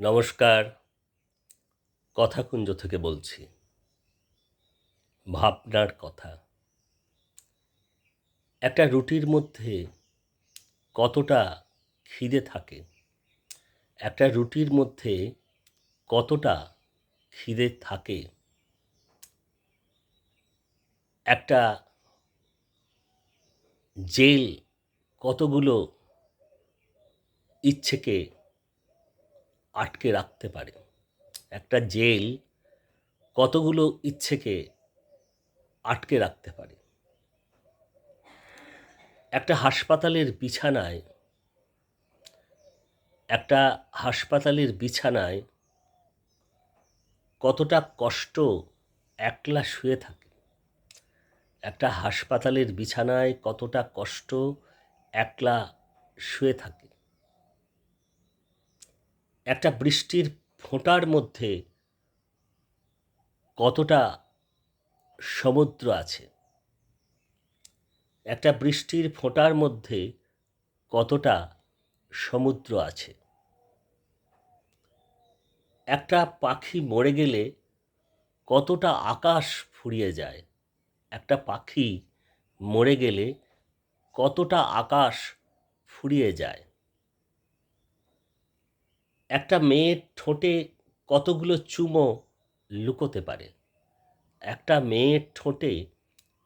নমস্কার। কথাকুঞ্জ থেকে বলছি, ভাবনার কথা। একটা রুটির মধ্যে কতটা খিদে থাকে, একটা রুটির মধ্যে কতটা খিদে থাকে, একটা জেল কতগুলো ইচ্ছেকে আটকে রাখতে পারে। একটা জেল কতগুলো ইচ্ছেকে আটকে রাখতে পারে। একটা হাসপাতালের বিছানায়, একটা হাসপাতালের বিছানায় কতটা কষ্ট একলা শুয়ে থাকে। একটা হাসপাতালের বিছানায় কতটা কষ্ট একলা শুয়ে থাকে। একটা বৃষ্টির ফোঁটার মধ্যে কতটা সমুদ্র আছে? একটা বৃষ্টির ফোঁটার মধ্যে কতটা সমুদ্র আছে? একটা পাখি মরে গেলে কতটা আকাশ ফুরিয়ে যায়? একটা পাখি মরে গেলে কতটা আকাশ ফুরিয়ে যায়? একটা মেয়ের ঠোঁটে কতগুলো চুমো লুকোতে পারে? একটা মেয়ের ঠোঁটে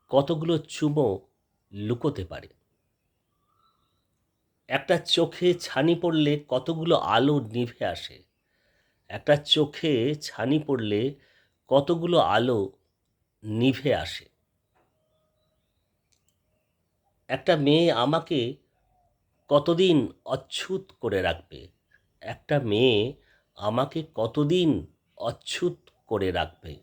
কতগুলো চুমো লুকোতে পারে? একটা চোখে ছানি পড়লে কতগুলো আলো নিভে আসে? একটা চোখে ছানি পড়লে কতগুলো আলো নিভে আসে? একটা মেয়ে আমাকে কতদিন অচ্ছুত করে রাখবে? একটা মেয়ে আমাকে কতদিন অচ্ছুত করে রাখবে?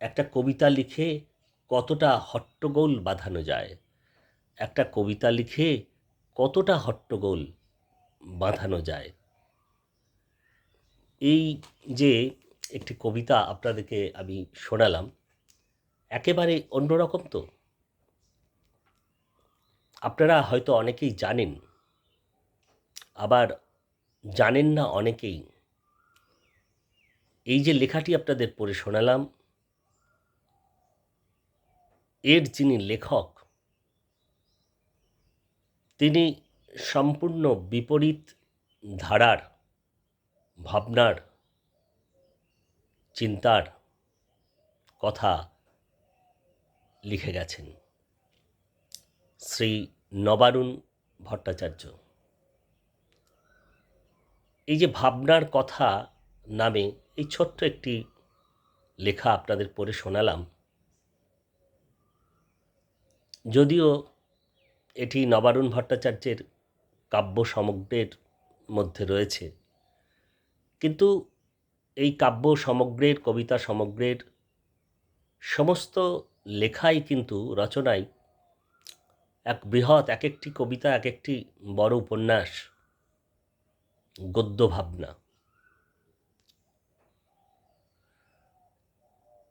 একটা কবিতা লিখে কতটা হট্টগোল বাঁধানো যায়? একটা কবিতা লিখে কতটা হট্টগোল বাঁধানো যায়? এই যে একটি কবিতা আপনাদেরকে আমি শোনালাম, একেবারে অন্যরকম তো। আপনারা হয়তো অনেকেই জানেন আবার জানেন না অনেকেই। এই যে লেখাটি আপনাদের পড়ে শোনালাম, এর যিনি লেখক, তিনি সম্পূর্ণ বিপরীত ধারার, ভাবনার, চিন্তার কথা লিখে গেছেন শ্রী নবারুণ ভট্টাচার্য। এই যে ভাবনার কথা নামে এই ছোট্ট একটি লেখা আপনাদের পড়ে শোনালাম। যদিও এটি নবারুণ ভট্টাচার্যের কাব্য সমগ্রের মধ্যে রয়েছে, কিন্তু এই কাব্য সমগ্রের, কবিতা সমগ্রের সমস্ত লেখাই কিন্তু রচনায় এক বৃহৎ, এক একটি কবিতা, এক একটি বড় উপন্যাস গদ্য ভাবনা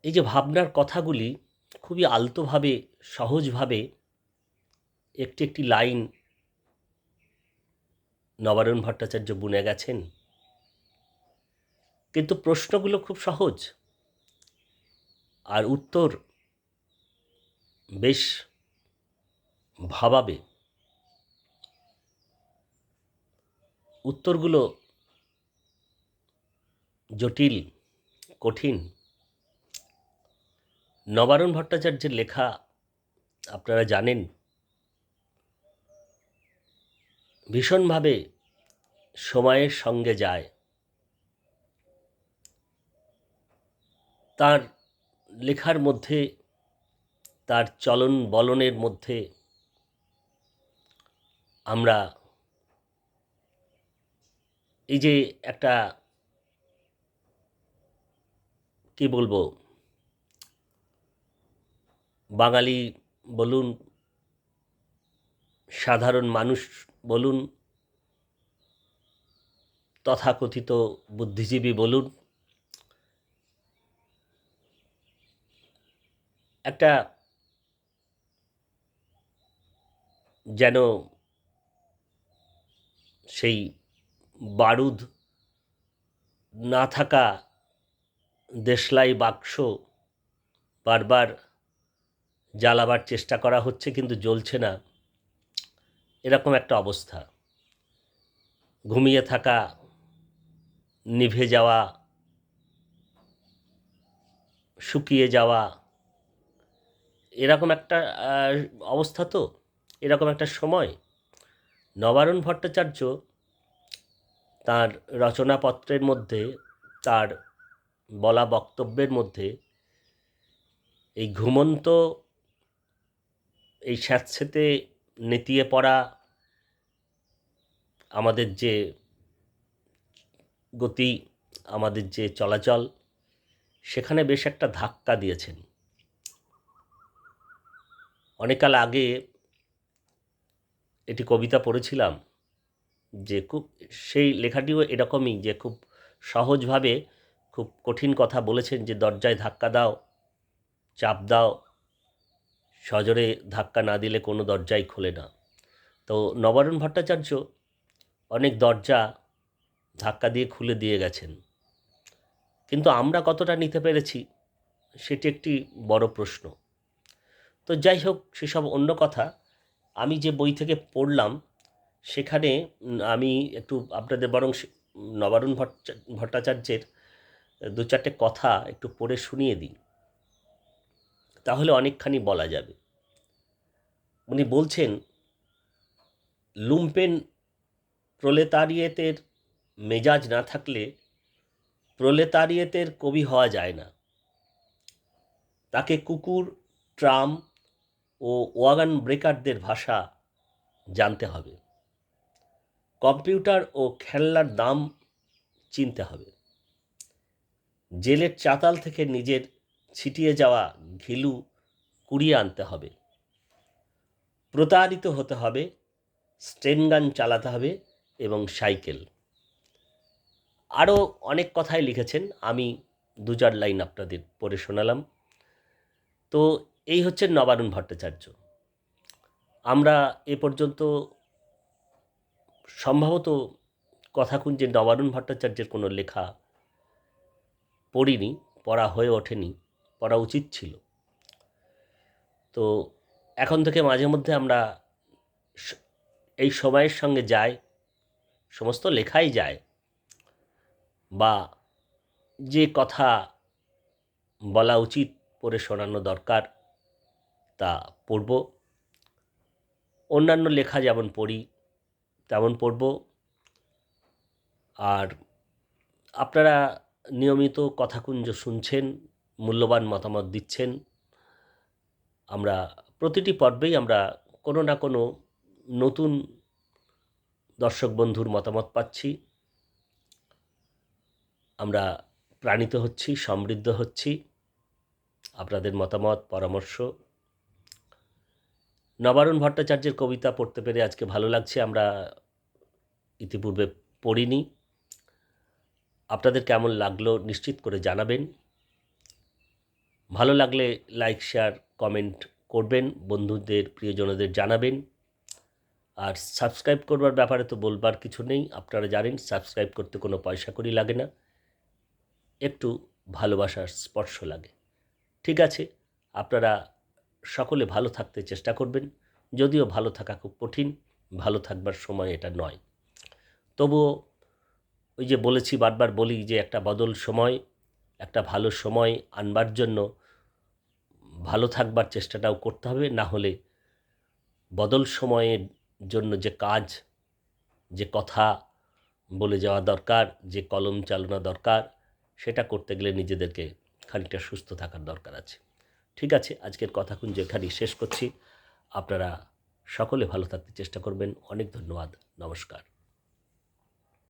এই যে ভাবনার কথাগুলি খুবই আলতোভাবে, সহজভাবে একটি একটি লাইন নবারুণ ভট্টাচার্য বুনে গেছেন। কিন্তু প্রশ্নগুলো খুব সহজ। আর উত্তর বেশ ভাবাবে। উত্তরগুলো জটিল, কঠিন। নবারণ ভট্টাচার্যের লেখা আপনারা জানেন। ভীষণভাবে সময়ের সঙ্গে যায়। তার লেখার মধ্যে, তার চলন বলনের মধ্যে আমরা এই যে একটা কি বলব? বাঙালি বলুন, সাধারণ মানুষ বলুন, তথাকথিত বুদ্ধিজীবী বলুন, একটা যেন সেই বারুদ না থাকা দেশলাই বাক্স বারবার জ্বালাবার চেষ্টা করা হচ্ছে কিন্তু জ্বলছে না। এরকম একটা অবস্থা। ঘুমিয়ে থাকা, নিভে যাওয়া, শুকিয়ে যাওয়া, এরকম একটা অবস্থা তো? এরকম একটা সময়। নবারুণ ভট্টাচার্য তার রচনাপত্রের মধ্যে, তার বলা বক্তব্যের মধ্যে এই ঘুমন্ত, এই স্যাঁতস্যাঁতে নেতিয়ে পড়া আমাদের যে গতি, আমাদের যে চলাচল, সেখানে বেশ একটা ধাক্কা দিয়েছেন। অনেককাল আগে এটি কবিতা পড়েছিলাম। যে খুব, সেই লেখাটিও এরকমই যে খুব সহজভাবে খুব কঠিন কথা বলেছেন যে দরজায় ধাক্কা দাও, চাপ দাও, সজোরে ধাক্কা না দিলে কোনো দরজাই খোলে না। তো নবারণ ভট্টাচার্য অনেক দরজা ধাক্কা দিয়ে খুলে দিয়ে গেছেন। কিন্তু আমরা কতটা নিতে পেরেছি সেটি একটি বড় প্রশ্ন। তো যাই হোক, সেসব অন্য কথা। আমি যে বই থেকে পড়লাম সেখানে আমি একটু আপনাদের বরং নবারুণ ভট্টা- ভট্টাচার্যের দু চারটে কথা একটু পড়ে শুনিয়ে দিই তাহলে অনেকখানি বলা যাবে। উনি বলছেন, লুম্পেন প্রলেতারিয়েতের মেজাজ না থাকলে প্রলেতারিয়েতের কবি হওয়া যায় না। তাকে কুকুর, ট্রাম ও ওয়াগান ব্রেকারদের ভাষা জানতে হবে। কম্পিউটার ও খেলনার দাম চিনতে হবে। জেলের চাতাল থেকে নিজের ছিটিয়ে যাওয়া ঘিলু কুড়িয়ে আনতে হবে। প্রতারিত হতে হবে স্টেনগান চালাতে হবে এবং সাইকেল। আরও অনেক কথাই লিখেছেন, আমি দু চার লাইন আপনাদের পড়ে শোনালাম। তো এই হচ্ছে নবারুণ ভট্টাচার্য। আমরা এ পর্যন্ত সম্ভবত কথা কথাকুঞ্জে নবারুণ ভট্টাচার্যের কোনো লেখা পড়িনি, পড়া হয়ে ওঠেনি, পড়া উচিত ছিল। তো এখন থেকে মাঝে মধ্যে আমরা এই সময়ের সঙ্গে যাই, সমস্ত লেখাই যায় বা যে কথা বলা উচিত পড়ে শোনানো দরকার তা পড়ব। অন্যান্য লেখা যেমন পড়ি তেমন পড়ব। আর আপনারা নিয়মিত কথাকুঞ্জ শুনছেন, মূল্যবান মতামত দিচ্ছেন। আমরা প্রতিটি পর্বেই আমরা কোনো না কোনো নতুন দর্শক বন্ধুর মতামত পাচ্ছি। আমরা প্রাণিত হচ্ছি, সমৃদ্ধ হচ্ছি। আপনাদের মতামত, পরামর্শ নবারুণ ভট্টাচার্যের কবিতা পড়তে পেরে আজকে ভালো লাগছে, আমরা ইতিপূর্বে পড়িনি। আপনাদের কেমন লাগল নিশ্চিত করে জানাবেন। ভালো লাগলে লাইক, শেয়ার, কমেন্ট করবেন, বন্ধুদের, প্রিয়জনদের জানাবেন। আর সাবস্ক্রাইব করবার ব্যাপারে তো বলবার কিছু নেই, আপনারা জানেন সাবস্ক্রাইব করতে কোনো পয়সা করি লাগে না, একটু ভালোবাসার স্পর্শ লাগে। ঠিক আছে, আপনারা সকলে ভালো থাকতে চেষ্টা করবেন। যদিও ভালো থাকা খুব কঠিন, ভালো থাকবার সময় এটা নয়। তবুও ওই যে বলেছি, বারবার বলি যে একটা বদল সময়, একটা ভালো সময় আনবার জন্য ভালো থাকবার চেষ্টাটাও করতে হবে। না হলে বদল সময়ের জন্য যে কাজ, যে কথা বলে যাওয়া দরকার, যে কলম চালনা দরকার, সেটা করতে গেলে নিজেদেরকে খানিকটা সুস্থ থাকার দরকার আছে। ঠিক আছে, আজকের কথা কুঞ্জ এখানেই শেষ করছি। আপনারা সকলে ভালো থাকতে চেষ্টা করবেন। অনেক ধন্যবাদ। নমস্কার।